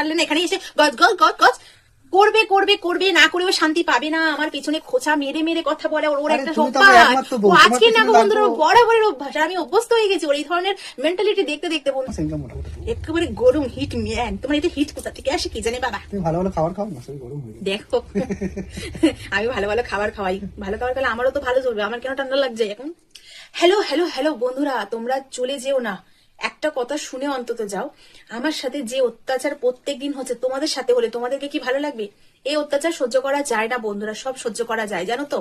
পারলে না এখানে এসে গজ গজ গজ গজ। করবে করবে করবে না করে ও শান্তি পাবে না। আমার পেছনে খোঁচা মেরে মেরে কথা বলে ওর একটা অভ্যাস। ও আজকে না বন্ধুরা বরাবরের অভ্যাস। আমি অভ্যস্ত হয়ে গেছি ওর এই ধরনের মেন্টালিটি দেখতে দেখতে বন্ধু। একেবারে গরম হিট ম্যান তোমার এটা হিট কোথা থেকে আসে কি জানি বাবা। তুমি ভালো ভালো খাবার খাও না? গরম হয়ে দেখো। আমি ভালো ভালো খাবার খাওয়াই। ভালো খাবার খেলে আমারও তো ভালো চলবে। আমার কেন ঠান্ডা লাগছে? এখন হ্যালো হ্যালো হ্যালো বন্ধুরা তোমরা চলে যেও না। একটা কথা শুনে অন্তত যাও। আমার সাথে যে অত্যাচার প্রত্যেক দিন হচ্ছে তোমাদের সাথে হলে তোমাদেরকে কি ভালো লাগবে? এই অত্যাচার সহ্য করা যায় না বন্ধুরা সব সহ্য করা যায় জানো তো?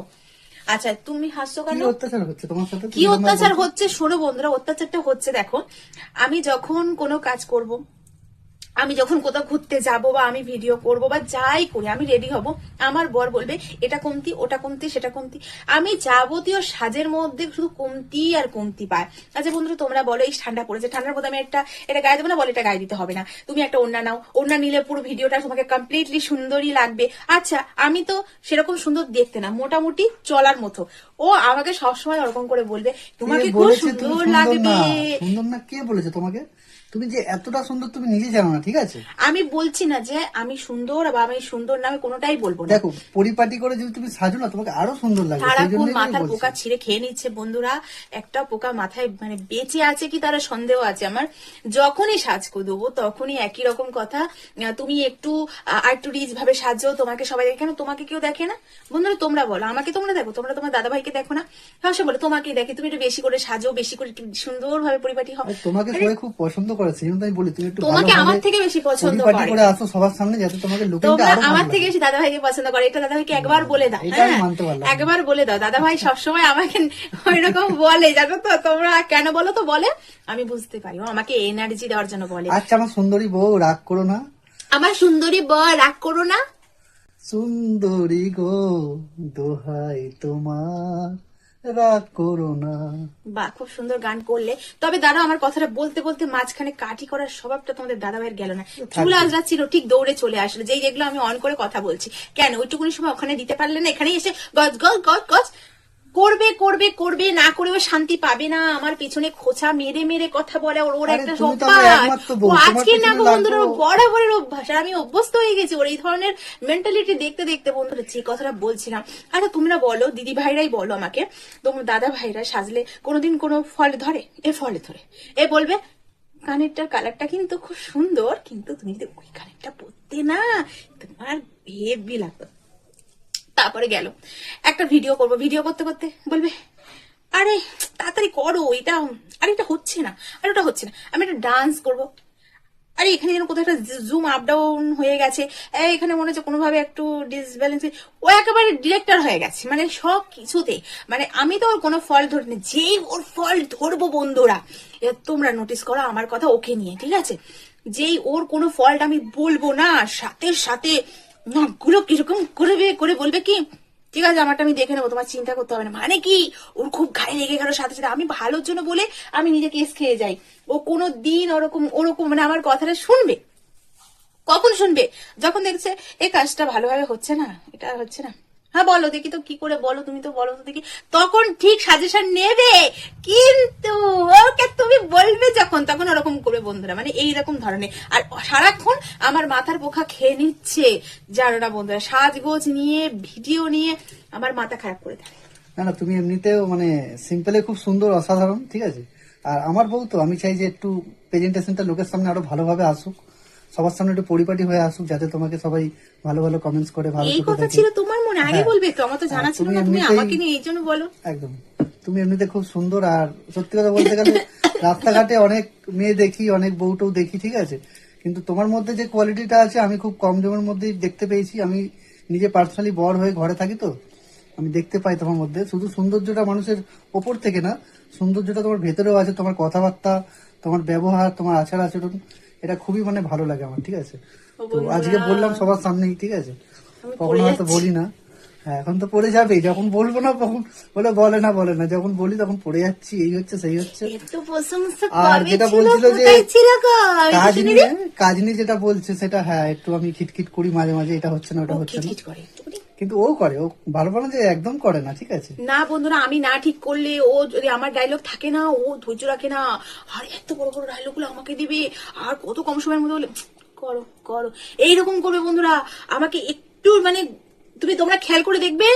আচ্ছা তুমি হাসছো কেন? অত্যাচার হচ্ছে তোমার সাথে? কি অত্যাচার হচ্ছে শোনো বন্ধুরা অত্যাচারটা হচ্ছে দেখো আমি যখন কোনো কাজ করব আমি যখন কোথাও ঘুরতে যাব বা আমি ভিডিও করব বা যাই করি আমি রেডি হব। আমার বর বলবে এটা কমতি ওটা কমতি সেটা কমতি। আমি যাবতীয় সাজের মধ্যে শুধু কমতি আর কমতি পায়। আচ্ছা বন্ধুরা তোমরা বলো এই ঠান্ডা পড়েছে। ঠান্ডার মধ্যে আমি একটা এটা গায়ে দেবো না? বলে এটা গায়ে দিতে হবে না। তুমি একটা ওড়না নাও। ওড়না নিলে পুরো ভিডিওটা তোমাকে কমপ্লিটলি সুন্দরই লাগবে। আচ্ছা আমি তো সেরকম সুন্দর দেখতে না মোটামুটি চলার মতো। ও আমাকে সবসময় ওরকম করে বলবে তোমাকে খুব সুন্দর লাগবে। সুন্দর না কে বলেছে তোমাকে? তুমি যে এতটা সুন্দর তুমি নিজে জানো না ঠিক আছে? আমি বলছি না যে আমি সুন্দর বা আমি সুন্দর না আমি কোনোটাই বলব না। দেখো পরিপাটি করে যদি তুমি সাজো না তোমাকে আরও সুন্দর লাগবে সারাক্ষণ মাথার পোকা ছিঁড়ে খেয়ে নিচ্ছে বন্ধুরা। একটা পোকা মাথায় মানে বেঁচে আছে কি তারা সন্দেহ আছে আমার। যখনই সাজকো দেবো তখনই একই রকম কথা। তুমি একটু আর একটু রিচ ভাবে সাজো তোমাকে সবাই দেখে। কেন? তোমাকে কেউ দেখে না? বন্ধুরা তোমরা বলো। আমাকে তোমরা দেখো। তোমরা তোমার দাদা ভাইকে দেখো না? হ্যাঁ সে বলে তোমাকে দেখে। তুমি একটু বেশি করে সাজো বেশি করে একটু সুন্দর ভাবে পরিপাটি হবে তোমাকে খুব পছন্দ করে সেই জন্য আমি বলি তুমি একটু তোমাকে আমার থেকে বেশি পছন্দ করে। করে আসো সবার সামনে যাতে তোমাকে লুকিংটা তোমরা আরও আমার থেকে বেশি দাদা ভাইকে পছন্দ করে এটা দাদা ভাইকে একবার বলে দাও হ্যাঁ। একবার বলে দাও দাদা ভাই সবসময় আমাকে ওইরকম বলে জানো তো তোমরা কেন বলো তো বলে আমি বুঝতে পারি। ও আমাকে এনার্জি দেওয়ার জন্য বলে। আচ্ছা আমার সুন্দরী বউ রাগ করো না। আমার সুন্দরী বর রাগ করো না। সুন্দরী গো দোহাই তোমার। রাগ করো না। বা খুব সুন্দর গান করলে। তবে দাদা আমার কথাটা বলতে বলতে মাঝখানে কাটি করার স্বভাবটা তোমাদের দাদা ভাইয়ের গেল না। চুল ছিল ঠিক দৌড়ে চলে আসলো। যেই যেগুলো আমি অন করে কথা বলছি। কেন ওইটুকুনি সময় ওখানে দিতে পারলে না? এখানে এসে গজ গজ গজ গজ। করবে করবে করবে না করে ও শান্তি পাবে না। আমার পেছনে খোঁচা মেরে মেরে কথা বলে ওর ওর একটা অভ্যাস। ও আজকে না বন্ধুরা বরাবরের অভ্যাস। আর আমি অভ্যস্ত হয়ে গেছি ওর এই ধরনের মেন্টালিটি দেখতে দেখতে বন্ধুরা যে কথাটা বলছিলাম। আরে তোমরা বলো দিদি ভাইরাই বলো আমাকে তোমার দাদা ভাইরা সাজলে কোনোদিন কোনো ফল ধরে এ ফলে ধরে। এ বলবে কানেরটার কালারটা কিন্তু খুব সুন্দর কিন্তু তুমি যদি ওই কানেরটা পরতে না তোমার হেভি লাগতো তারপরে গেল। একটা ভিডিও করব ভিডিও করতে করতে বলবে, আরে, তাড়াতাড়ি করো, এটা, আরে, এটা হচ্ছে না, আরে, ওটা হচ্ছে না। আমি একটা ডান্স করব। আরে, এখানে যেন কোথাও একটা জুম আপ ডাউন হয়ে গেছে। এখানে মনে হচ্ছে কোনোভাবে একটু ডিসব্যালেন্স ও একেবারে ডিরেক্টর হয়ে গেছে। মানে সব কিছুতে মানে আমি তো ওর কোনো ফল ধরিনি, যেই ওর ফল ধরবো বন্ধুরা তোমরা নোটিস করো আমার কথা ওকে নিয়ে, ঠিক আছে? যেই ওর কোনো ফল্ট আমি বলব না, সাথে সাথে নাকগুলো কীরকম করবে করে বলবে কি? ঠিক আছে, আমারটা আমি দেখে নেব, তোমার চিন্তা করতে হবে না। মানে কি? ওর খুব ঘায়ে লেগে গেল সাথে সাথে। আমি ভালোর জন্য বলে আমি নিজে কেস খেয়ে যাই। ও কোনো দিন ওরকম ওরকম মানে আমার কথাটা শুনবে। কখন শুনবে? যখন দেখছে, এ কাজটা ভালোভাবে হচ্ছে না, এটা হচ্ছে না। হ্যাঁ বলো, দেখি তো কি করে বলো, তুমি তো বলো তো দেখি। তখন ঠিক সাজেশন নেবে, কিন্তু ওকে তুমি বলবে যখন, তখন ওরকম করবে বন্ধুরা মানে এইরকম ধরনের। আর সারাক্ষণ আমার মাথার পোখা খেয়ে নিচ্ছে, জানো না বন্ধুরা, সাজগোজ নিয়ে, ভিডিও নিয়ে আমার মাথা খারাপ করে দেয়। না না, তুমি এমনিতেও মানে সিম্পলে খুব সুন্দর, অসাধারণ, ঠিক আছে? আর আমার বউ তো, আমি চাই যে একটু প্রেজেন্টেশনটা লোকের সামনে আরও ভালোভাবে আসুক। সবার সামনে একটু পরিপাটি হয়ে আসুক যাতে তোমাকে সবাই ভালো ভালো কমেন্টস করে ভালো এই কথা ছিল তোমার মনে আগে হ্যাঁ। বলবে তো আমার তো জানা হ্যাঁ, ছিল তুমি না তুমি আমাকে নিয়ে এই জন্য বলো। একদম। তুমি এমনিতে খুব সুন্দর আর সত্যি কথা বলতে গেলে রাস্তাঘাটে অনেক মেয়ে দেখি অনেক বউটাও দেখি ঠিক আছে? কিন্তু তোমার মধ্যে যে কোয়ালিটিটা আছে আমি খুব কম জমের মধ্যেই দেখতে পেয়েছি। আমি নিজে পার্সোনালি বড় হয়ে ঘরে থাকি তো আমি দেখতে পাই তোমার মধ্যে। শুধু সৌন্দর্যটা মানুষের ওপর থেকে না সৌন্দর্যটা তোমার ভেতরেও আছে তোমার কথাবার্তা তোমার ব্যবহার তোমার আচার আচরণ এটা খুবই মানে ভালো লাগে আমার ঠিক আছে? তো আজকে বললাম সবার সামনেই ঠিক আছে? কখনো হয়তো বলি না। হ্যাঁ এখন তো পড়ে যাবে যখন বলব না তখন বলে বলে না বলে না। যখন বলি তখন পড়ে যাচ্ছি এই হচ্ছে সেই হচ্ছে। আর যেটা ছিল, বলছিল যে কাজ নিয়ে কাজ নিয়ে যেটা বলছে সেটা হ্যাঁ একটু আমি খিটখিট করি মাঝে মাঝে এটা হচ্ছে না ওটা হচ্ছে না। কিন্তু ও করে, ও ভালো ভালো যে একদম করে না, ঠিক আছে? না বন্ধুরা, আমি না ঠিক করলে ও যদি আমার ডায়লগ থাকে না, ও ধৈর্য রাখে না। আর, এত বড় বড় ডায়লগগুলো আমাকে দিবে, আর কত কম সময়ের মধ্যে করো করো। এইরকম করবে বন্ধুরা, আমাকে একটু মানে তুমি তোমরা খেয়াল করে দেখবে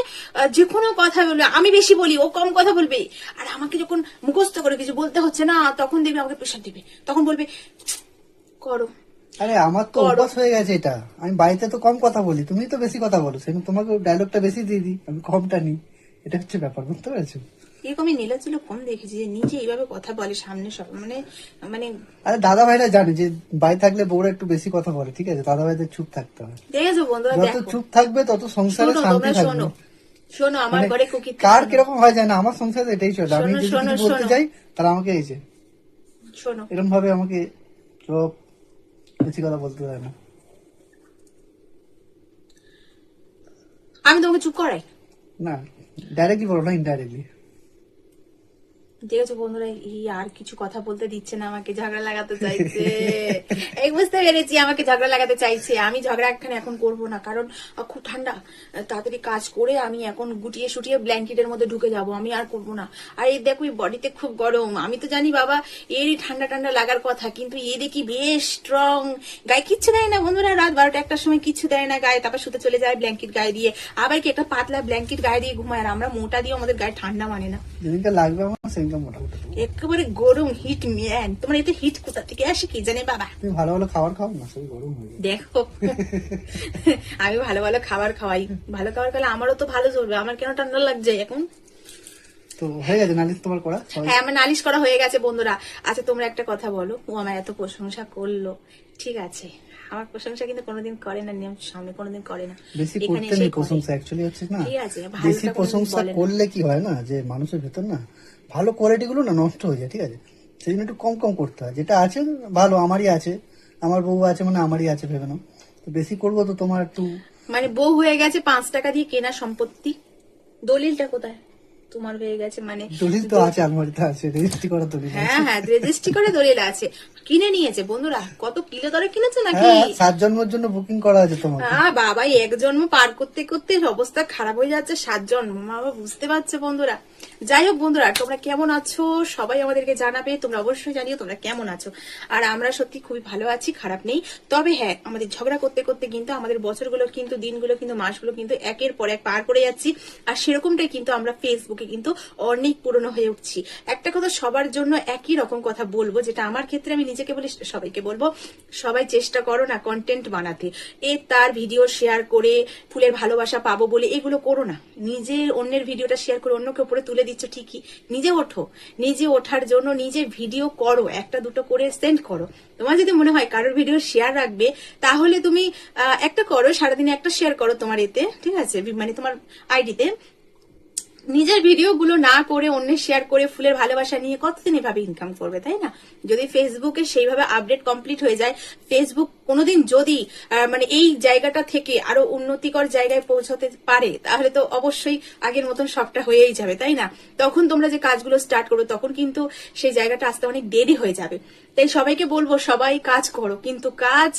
যে কোনো কথা বলবে। আমি বেশি বলি, ও কম কথা বলবে। আর আমাকে যখন মুখস্থ করে কিছু বলতে হচ্ছে না, তখন দেখবে আমাকে প্রেশার দিবে। তখন বলবে, করো। আরে আমার তো। অভ্যাস হয়ে গেছে এটা। আমি বাড়িতে তো কম কথা বলি তুমি তো বেশি কথা বলো। সেজন্য তোমাকে ডায়লগটা বেশি দিয়ে দিই আমি কমটা নিই। এটা হচ্ছে ব্যাপার বুঝতে পেরেছ? এরকম আমি নীলাচল কম দেখেছি যে নিজে এইভাবে কথা বলে সামনে সব মানে মানে আরে দাদা ভাইরা জানে যে বাড়ি থাকলে বউরা একটু বেশি কথা বলে ঠিক আছে? দাদা ভাইদের চুপ থাকতে হয়। দেখেছ বন্ধুরা যত দেখো। চুপ থাকবে তত সংসারে শোনো শান্তি থাকবে। শোনো শোনো আমার মানে ঘরে কুকি কার কীরকম হয় যায় না আমার সংসারে এটাই চলে। আমি যদি বলতে যাই তারা আমাকে এই যে শোনো। এরকম ভাবে আমাকে সব বেশি কথা বলতে পারে না। আমি তোমাকে চুপ করাই? না ডাইরেক্টলি বলো না ইনডাইরেক্টলি দেখেছ বন্ধুরা, এই আর কিছু কথা বলতে দিচ্ছে না, আমাকে ঝগড়া লাগাতে চাইছে। এই বুঝতে পেরেছি, আমাকে ঝগড়া লাগাতে চাইছে। আমি ঝগড়া একখানে এখন করব না, কারণ খুব ঠান্ডা। তাড়াতাড়ি কাজ করে আমি এখন গুটিয়ে শুটিয়ে ব্ল্যাঙ্কেটের মধ্যে ঢুকে যাব, আমি আর করব না। আর এই দেখো বডিতে খুব গরম। আমি তো জানি বাবা, এরই ঠান্ডা ঠান্ডা লাগার কথা, কিন্তু এ দেখি বেশ স্ট্রং গায়ে কিচ্ছু দেয় না বন্ধুরা, রাত বারোটা একটার সময় কিচ্ছু দেয় না গায়ে, তারপর শুতে চলে যায় ব্ল্যাঙ্কেট গায়ে দিয়ে। আবার কি একটা পাতলা ব্ল্যাঙ্কেট গায়ে দিয়ে ঘুমায়, আর আমরা মোটা দিয়ে আমাদের গায়ে ঠান্ডা মানে না। লাগবে আমার মোটামুটি। একেবারে গরম হিট ম্যান তোমার এতে হিট কোথা থেকে আসে কি জানে বাবা? তুমি ভালো ভালো খাবার খাও না সেই গরম হয়ে দেখো। আমি ভালো ভালো খাবার খাওয়াই। ভালো খাবার খেলে আমারও তো ভালো চলবে। আমার কেন ঠান্ডা লাগছে এখন? তো হয়ে গেছে নালিশ তোমার করা? হ্যাঁ আমার নালিশ করা হয়ে গেছে বন্ধুরা। আচ্ছা তোমরা একটা কথা বলো। ও আমার এত প্রশংসা করল। ঠিক আছে। আমার প্রশংসা কিন্তু কোনোদিন করে না নিয়ম সামনে কোনোদিন করে না। বেশি করতে নেই প্রশংসা অ্যাকচুয়ালি হচ্ছে না। ঠিক আছে, বেশি প্রশংসা করলে কি হয় না যে মানুষের ভেতর না ভালো কোয়ালিটি গুলো না নষ্ট হয়ে যায় ঠিক আছে? সেই জন্য একটু কম কম করতে হয়। যেটা আছে ভালো আমারই আছে। আমার বউ আছে মানে আমারই আছে ভেবে নাও। তো বেশি করব তো তোমার একটু মানে বউ হয়ে গেছে পাঁচ টাকা দিয়ে কেনা সম্পত্তি। দলিলটা কোথায়? তোমার হয়ে গেছে মানে দলিল তো আছে আলমারিতে আছে রেজিস্ট্রি করা দলিল হ্যাঁ হ্যাঁ রেজিস্ট্রি করে দলিল আছে। কিনে নিয়েছে বন্ধুরা কত কিলো দরে কিনেছে নাকি? হ্যাঁ সাত জন্মের জন্য বুকিং করা আছে তোমার হ্যাঁ বাবা এক জন্ম পার করতে করতে অবস্থা খারাপ হয়ে যাচ্ছে সাত জন্ম মা বাবা বুঝতে পারছে বন্ধুরা? যাই হোক বন্ধুরা, তোমরা কেমন আছো? সবাই আমাদেরকে জানাবে, তোমরা অবশ্যই জানিও তোমরা কেমন আছো। আর আমরা সত্যি খুবই ভালো আছি, খারাপ নেই। তবে হ্যাঁ আমাদের ঝগড়া করতে করতে কিন্তু আমাদের বছরগুলো কিন্তু, দিনগুলো কিন্তু, মাসগুলো কিন্তু একের পর এক পার করে যাচ্ছি। আর সেরকমটাই কিন্তু আমরা ফেসবুকে কিন্তু অনেক পুরনো হয়ে উঠছি। একটা কথা সবার জন্য একই রকম কথা বলব, যেটা আমার ক্ষেত্রে আমি নিজেকে বলি, সবাইকে বলব, সবাই চেষ্টা করো না কন্টেন্ট বানাতে। এ তার ভিডিও শেয়ার করে, ফুলের ভালোবাসা পাবো বলে এগুলো করো না। নিজের অন্যের ভিডিওটা শেয়ার করে অন্যকে উপরে তুলে দিচ্ছ ঠিকই। নিজে ওঠো। নিজে ওঠার জন্য নিজে ভিডিও করো। একটা, দুটো করে সেন্ড করো। তোমার যদি মনে হয় কারোর ভিডিও শেয়ার রাখবে, তাহলে তুমি একটা করো, সারাদিনে একটা শেয়ার করো তোমার এতে, ঠিক আছে? মানে তোমার আইডিতে নিজের ভিডিওগুলো না করে অন্যের শেয়ার করে ফুলের ভালোবাসা নিয়ে কতদিন এভাবে ইনকাম করবে, তাই না? যদি ফেসবুকে সেইভাবে আপডেট কমপ্লিট হয়ে যায় ফেসবুক কোনোদিন যদি মানে এই জায়গাটা থেকে আরও উন্নতিকর জায়গায় পৌঁছতে পারে, তাহলে তো অবশ্যই আগের মতন সবটা হয়েই যাবে, তাই না? তখন তোমরা যে কাজগুলো স্টার্ট করো তখন কিন্তু সেই জায়গাটা আসতে অনেক দেরি হয়ে যাবে। তাই সবাইকে বলব, সবাই কাজ করো, কিন্তু কাজ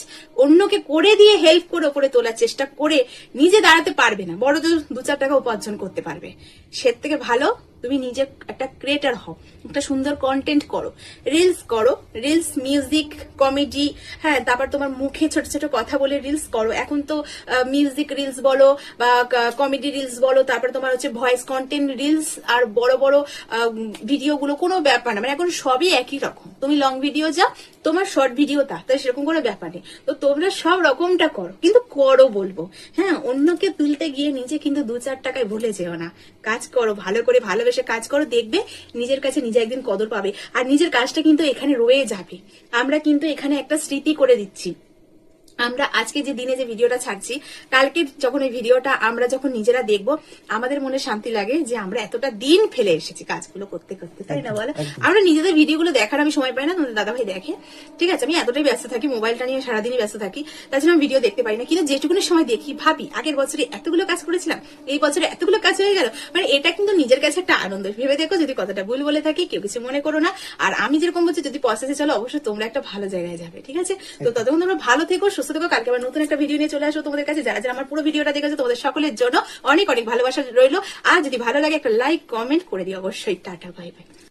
অন্যকে করে দিয়ে হেল্প করে ওপরে তোলার চেষ্টা করে নিজে দাঁড়াতে পারবে না। বড় দু চার টাকা উপার্জন করতে পারবে। সে থেকে ভালো তুমি নিজে একটা ক্রিয়েটার হও। একটা সুন্দর কন্টেন্ট করো। রিলস করো। রিলস মিউজিক কমেডি হ্যাঁ তারপর তোমার মুখে ছোট ছোট কথা বলে রিলস করো। এখন তো মিউজিক রিলস বলো বা কমেডি রিলস বলো, তারপর তোমার হচ্ছে ভয়েস কন্টেন্ট রিলস আর বড় বড় ভিডিওগুলো কোনো ব্যাপার না। মানে এখন সবই একই রকম। তুমি লং ভিডিও যা তোমার শর্ট ভিডিও তা, তাই সেরকম কোনো ব্যাপার নেই। তো তোমরা সব রকমটা করো। কিন্তু করো বলব। হ্যাঁ অন্যকে তুলতে গিয়ে নিজে কিন্তু দু চার টাকায় ভুলে যেও না। কাজ করো, ভালো করে ভালোবেসে কাজ করো, দেখবে নিজের কাছে নিজে একদিন কদর পাবে। আর নিজের কাজটা কিন্তু এখানে রয়ে যাবে। আমরা কিন্তু এখানে একটা স্মৃতি করে দিচ্ছি। আমরা আজকে যে দিনে যে ভিডিওটা ছাড়ছি কালকে যখন এই ভিডিওটা আমরা যখন নিজেরা দেখব আমাদের মনে শান্তি লাগে যে আমরা এতটা দিন ফেলে এসেছি কাজগুলো করতে করতে তাই না বলো? আমরা নিজেদের ভিডিওগুলো দেখার আমি সময় পাই না তোমাদের দাদা ভাই দেখে। ঠিক আছে আমি এতটাই ব্যস্ত থাকি মোবাইলটা নিয়ে সারাদিনই ব্যস্ত থাকি তার জন্য আমি ভিডিও দেখতে পাই না। কিন্তু যেটুকুনি সময় দেখি ভাবি আগের বছরে এতগুলো কাজ করেছিলাম এই বছরে এতগুলো কাজ হয়ে গেল মানে এটা কিন্তু নিজের কাছে একটা আনন্দ। ভেবে দেখো যদি কথাটা ভুল বলে থাকি কেউ কিছু মনে করো না। আর আমি যেরকম বলছি যদি প্রসেসে চলো অবশ্যই তোমরা একটা ভালো জায়গায় যাবে ঠিক আছে? তো ততক্ষণ তোমরা ভালো থেকো সুস্থ থেকো। কালকে আবার নতুন একটা ভিডিও নিয়ে চলে আসব তোমাদের কাছে। যারা যারা আমার পুরো ভিডিওটা দেখেছ, তোমাদের সকলের জন্য অনেক অনেক ভালোবাসা রইল। আর যদি ভালো লাগে, একটা লাইক কমেন্ট করে দিও অবশ্যই। Tata bye bye